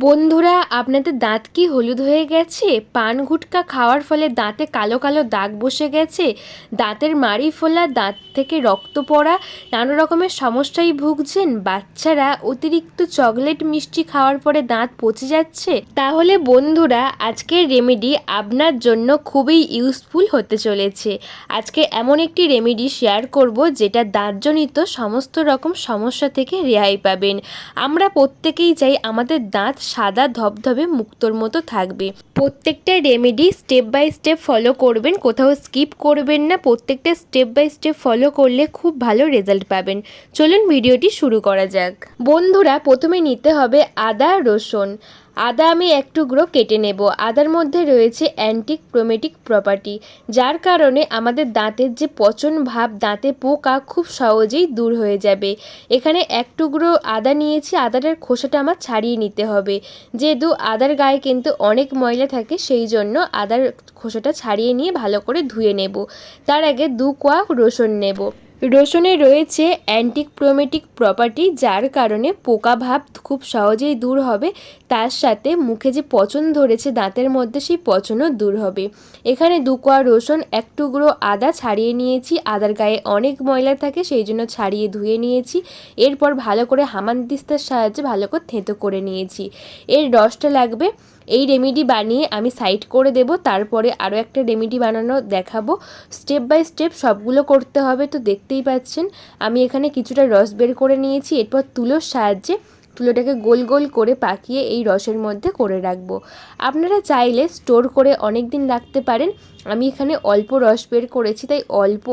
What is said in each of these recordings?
বন্ধুরা, আপনাদের দাঁত কি হলুদ হয়ে গেছে? পান গুটকা খাওয়ার ফলে দাঁতে কালো কালো দাগ বসে গেছে। দাঁতের মাড়ি ফোলা, দাঁত থেকে রক্ত পড়া, নানা রকমের সমস্যায় ভুগছেন। বাচ্চারা অতিরিক্ত চকলেট মিষ্টি খাওয়ার পরে দাঁত পচে যাচ্ছে। তাহলে বন্ধুরা, আজকের রেমেডি আপনার জন্য খুবই ইউজফুল হতে চলেছে। আজকে এমন একটি রেমেডি শেয়ার করব, যেটা দাঁতজনিত সমস্ত রকম সমস্যা থেকে রেহাই পাবেন। আমরা প্রত্যেকেই চাই আমাদের দাঁত সাদা ধবধবে মুক্তোর মতো থাকবে। প্রত্যেকটা remedy step by step follow করবেন, কোথাও স্কিপ করবেন না, প্রত্যেকটা স্টেপ বাই স্টেপ ফলো করলে খুব ভালো রেজাল্ট পাবেন। চলুন ভিডিওটি শুরু করা যাক। বন্ধুরা, প্রথমে নিতে হবে আদা রসুন। আদা আমি এক টুকরো কেটে নেব। আদার মধ্যে রয়েছে অ্যান্টিক প্রোমেটিক প্রপার্টি, যার কারণে আমাদের দাঁতের যে পচন ভাব, দাঁতে পোকা খুব সহজেই দূর হয়ে যাবে। এখানে এক টুকরো আদা নিয়েছি, আদাটার খোসাটা আমার ছাড়িয়ে নিতে হবে। যেহেতু আদার গায়ে কিন্তু অনেক ময়লা থাকে, সেই জন্য আদার খোসাটা ছাড়িয়ে নিয়ে ভালো করে ধুয়ে নেব। তার আগে দু কোয়া রসুন নেব। রসুনে রয়েছে অ্যান্টিক্রোমেটিক প্রপার্টি, যার কারণে পোকা ভাব খুব সহজেই দূর হবে। তার সাথে মুখে যে পচন ধরেছে দাঁতের মধ্যে, সেই পচনও দূর হবে। এখানে দু কোয়া রসুন এক টুকরো আদা ছাড়িয়ে নিয়েছি। আদার গায়ে অনেক ময়লা থাকে, সেই জন্য ছাড়িয়ে ধুয়ে নিয়েছি। এরপর ভালো করে হামানদিস্তার সাহায্যে ভালো করে থেঁতো করে নিয়েছি। এর রসটা লাগবে এই রেমেডি বানিয়ে আমি সাইড করে দেব, তারপরে আরও একটা রেমেডি বানানো দেখাবো। স্টেপ বাই স্টেপ সবগুলো করতে হবে, তো দেখতেই পাচ্ছেন, আমি এখানে কিছুটা রস বের করে নিয়েছি। এরপর তুলোর সাহায্যে তুলোটাকে গোল গোল করে পাকিয়ে এই রসের মধ্যে করে রাখব। আপনারা চাইলে স্টোর করে অনেক দিন রাখতে পারেন। আমি এখানে অল্প রস বের করেছি, তাই অল্প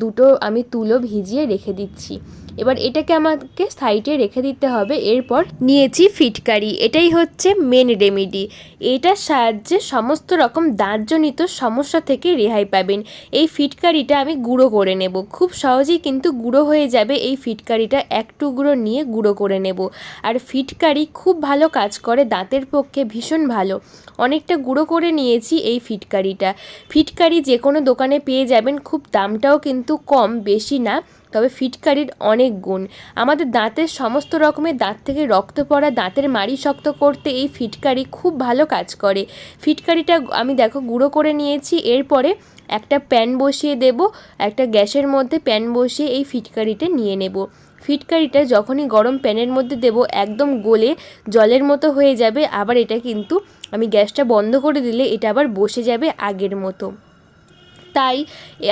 দুটো আমি তুলো ভিজিয়ে রেখে দিচ্ছি। এবার এটাকে আমাকে সাইডে রেখে দিতে হবে, এরপর নিয়েছি ফিটকারি। এটাই হচ্ছে মেন রেমেডি এটার সাহায্যে সমস্ত রকম দাঁতজনিত সমস্যা থেকে রেহাই পাবেন। এই ফিটকারিটা আমি গুঁড়ো করে নেব। খুব সহজেই কিন্তু গুঁড়ো হয়ে যাবে এই ফিটকারিটা। এক টুকরো নিয়ে গুঁড়ো করে নেব। আর ফিটকারি খুব ভালো কাজ করে, দাঁতের পক্ষে ভীষণ ভালো। অনেকটা গুঁড়ো করে নিয়েছি এই ফিটকারিটা। ফিটকারি যে কোনো দোকানে পেয়ে যাবেন, খুব দামটাও কিন্তু কম, বেশি না। তবে ফিটকারির অনেক গুণ। আমাদের দাঁতের সমস্ত রকমের দাঁত থেকে রক্ত পড়া, দাঁতের মাড়ি শক্ত করতে এই ফিটকারি খুব ভালো কাজ করে। ফিটকারিটা আমি দেখো গুঁড়ো করে নিয়েছি, এরপরে একটা প্যান বসিয়ে দেব, একটা গ্যাসের মধ্যে প্যান বসিয়ে এই ফিটকারিটা নিয়ে নেব। ফিটকারিটা যখনই গরম প্যানের মধ্যে দেব, একদম গলে জলের মতো হয়ে যাবে, আবার এটা কিন্তু আমি গ্যাসটা বন্ধ করে দিলে এটা আবার বসে যাবে আগের মতো। তাই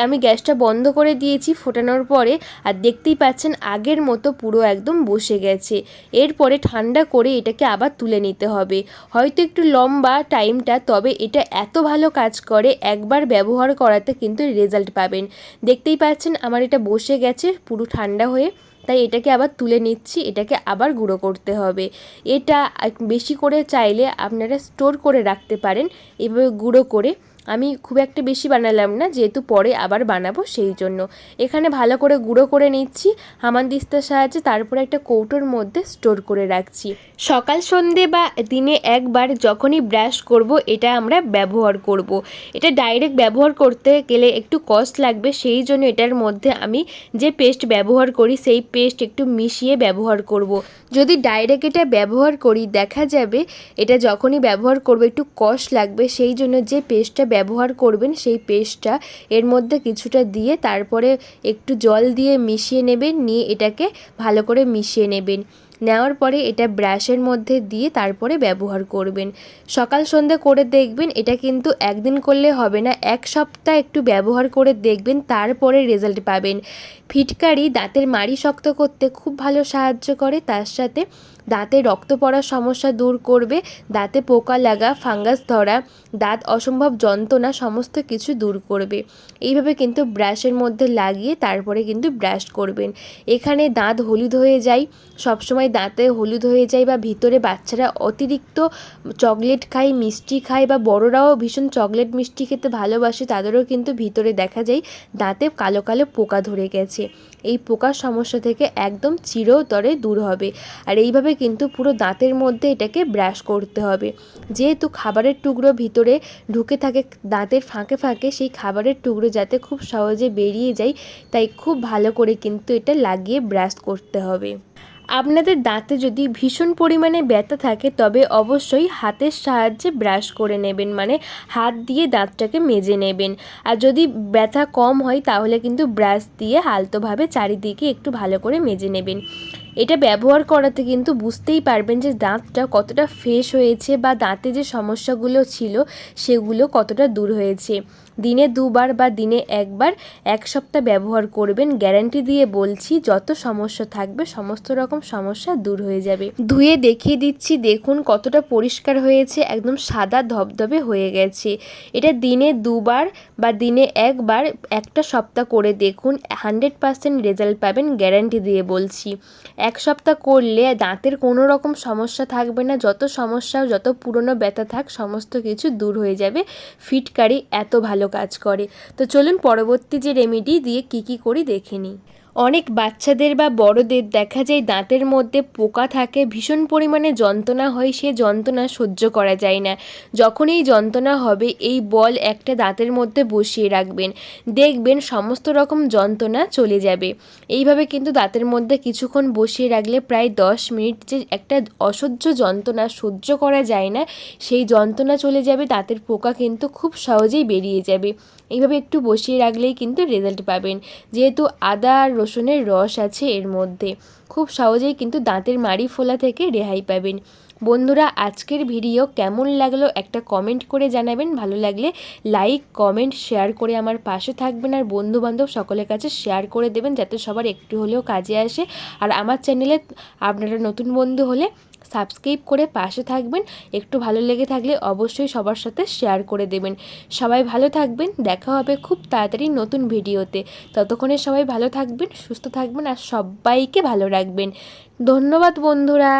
আমি গ্যাসটা বন্ধ করে দিয়েছি ফোটানোর পরে আর দেখতেই পাচ্ছেন আগের মতো পুরো একদম বসে গেছে। এরপরে ঠান্ডা করে এটাকে আবার তুলে নিতে হবে। হয়তো একটু লম্বা টাইমটা, তবে এটা এত ভালো কাজ করে, একবার ব্যবহার করাতে কিন্তু রেজাল্ট পাবেন। দেখতেই পাচ্ছেন আমার এটা বসে গেছে, পুরো ঠান্ডা হয়ে, তাই এটাকে আবার তুলে নিচ্ছি, এটাকে আবার গুঁড়ো করতে হবে। এটা বেশি করে চাইলে আপনারা স্টোর করে রাখতে পারেন, এভাবে গুঁড়ো করে। আমি খুব একটা বেশি বানালাম না, যেহেতু পরে আবার বানাবো সেই জন্য এখানে ভালো করে গুঁড়ো করে নিচ্ছি হামানদিস্তার সাহায্যে তারপরে একটা কৌটোর মধ্যে স্টোর করে রাখছি সকাল, সন্ধে বা দিনে একবার যখনই ব্রাশ করব, এটা আমরা ব্যবহার করব। এটা ডাইরেক্ট ব্যবহার করতে গেলে একটু কস্ট লাগবে, সেই জন্য এটার মধ্যে আমি যে পেস্ট ব্যবহার করি, সেই পেস্ট একটু মিশিয়ে ব্যবহার করব। যদি ডাইরেক্ট এটা ব্যবহার করি, দেখা যাবে এটা যখনই ব্যবহার করব, একটু কস্ট লাগবে, সেই জন্য যে পেস্টটা ব্যবহার করবেন সেই পেস্টটা। এর মধ্যে কিছুটা দিয়ে তারপরে একটু জল দিয়ে মিশিয়ে নেবেন, নিয়ে এটাকে ভালো করে মিশিয়ে নেবেন। নেওয়ার পরে এটা ব্রাশের মধ্যে দিয়ে তারপরে ব্যবহার করবেন। সকাল সন্ধে করে দেখবেন, এটা কিন্তু একদিন করলে হবে না, এক সপ্তাহ একটু ব্যবহার করে দেখবেন, তারপরে রেজাল্ট পাবেন। ফিটকারি দাঁতের মাড়ি শক্ত করতে খুব ভালো সাহায্য করে, তার সাথে দাঁতে রক্ত পড়ার সমস্যা দূর করবে, দাঁতে পোকা লাগা, ফাঙ্গাস ধরা, দাঁত অসম্ভব যন্ত্রণা সমস্ত কিছু দূর করবে। এইভাবে কিন্তু ব্রাশের মধ্যে লাগিয়ে তারপরে কিন্তু ব্রাশ করবেন। এখানে দাঁত হলুদ হয়ে যায়, সবসময় দাঁতে হলুদ হয়ে যায় বা ভিতরে বাচ্চারা অতিরিক্ত চকলেট খায়, মিষ্টি খায় বা বড়রাও ভীষণ চকলেট, মিষ্টি খেতে ভালোবাসে, তাদেরও কিন্তু ভিতরে দেখা যায় দাঁতে কালো কালো পোকা ধরে গেছে। এই পোকার সমস্যা থেকে একদম চিরতরে দূর হবে। আর এইভাবে কিন্তু পুরো দাঁতের মধ্যে এটাকে ব্রাশ করতে হবে। যেহেতু খাবারের টুকরো ভিতরে ঢুকে থাকে, দাঁতের ফাঁকে ফাঁকে সেই খাবারের টুকরো যাতে খুব সহজে বেরিয়ে যায়, তাই খুব ভালো করে কিন্তু এটা লাগিয়ে ব্রাশ করতে হবে। আপনাদের দাঁতে যদি ভীষণ পরিমাণে ব্যথা থাকে, তবে অবশ্যই হাতের সাহায্যে ব্রাশ করে নেবেন মানে হাত দিয়ে দাঁতটাকে মেজে নেবেন। আর যদি ব্যথা কম হয়, তাহলে কিন্তু ব্রাশ দিয়ে আলতোভাবে চারিদিকে একটু ভালো করে মেজে নেবেন। এটা ব্যবহার করাতে কিন্তু বুঝতেই পারবেন যে দাঁতটা কতটা ফ্রেশ হয়েছে বা দাঁতে যে সমস্যাগুলো ছিল সেগুলো কতটা দূর হয়েছে। দিনে দুবার বা দিনে একবার এক সপ্তাহ ব্যবহার করবেন। গ্যারান্টি দিয়ে বলছি, যত সমস্যা থাকবে, সমস্ত রকম সমস্যা দূর হয়ে যাবে। ধুয়ে দেখিয়ে দিচ্ছি, দেখুন কতটা পরিষ্কার হয়েছে, একদম সাদা ধবধবে হয়ে গেছে। এটা দিনে দুবার বা দিনে একবার, একটা সপ্তাহ করে দেখুন, হান্ড্রেড পারসেন্ট রেজাল্ট পাবেন, গ্যারান্টি দিয়ে বলছি। এক সপ্তাহ করলে দাঁতের কোনো রকম সমস্যা থাকবে না, যত সমস্যা, যত পুরনো ব্যথা থাক, সমস্ত কিছু দূর হয়ে যাবে। ফিটকারি এত ভালো কাজ করে। তো চলুন পরবর্তী যে রেমেডি দিয়ে কী কী করি দেখে নিই। অনেক বাচ্চাদের বা বড়দের দেখা যায় দাঁতের মধ্যে পোকা থাকে, ভীষণ পরিমাণে যন্ত্রণা হয়, সে যন্ত্রণা সহ্য করা যায় না। যখন এই যন্ত্রণা হবে, এই বল একটা দাঁতের মধ্যে বসিয়ে রাখবেন। দেখবেন সমস্ত রকম যন্ত্রণা চলে যাবে। এইভাবে কিন্তু দাঁতের মধ্যে কিছুক্ষণ বসিয়ে রাখলে প্রায় দশ মিনিট যে একটা অসহ্য যন্ত্রণা সহ্য করা যায় না, সেই যন্ত্রণা চলে যাবে, দাঁতের পোকা কিন্তু খুব সহজেই বেরিয়ে যাবে। এইভাবে একটু বসিয়ে রাখলেই কিন্তু রেজাল্ট পাবেন। যেহেতু আদা আর রসুনের রস আছে এর মধ্যে। খুব সহজেই কিন্তু দাঁতের মাড়ি ফোলা থেকে রেহাই পাবেন। বন্ধুরা, আজকের ভিডিও কেমন লাগল একটা কমেন্ট করে জানাবেন। ভালো লাগলে লাইক কমেন্ট শেয়ার করে আমার পাশে থাকবেন আর বন্ধুবান্ধব সকলের কাছে শেয়ার করে দেবেন যাতে সবার একটু হলেও কাজে আসে। আর আমার চ্যানেলে আপনারা নতুন বন্ধু হলে সাবস্ক্রাইব করে পাশে থাকবেন। একটু ভালো লেগে থাকলে অবশ্যই সবার সাথে শেয়ার করে দেবেন। সবাই ভালো থাকবেন। দেখা হবে খুব তাড়াতাড়ি নতুন ভিডিওতে। ততক্ষণে সবাই ভালো থাকবেন, সুস্থ থাকবেন আর সবাইকে ভালো রাখবেন। ধন্যবাদ বন্ধুরা।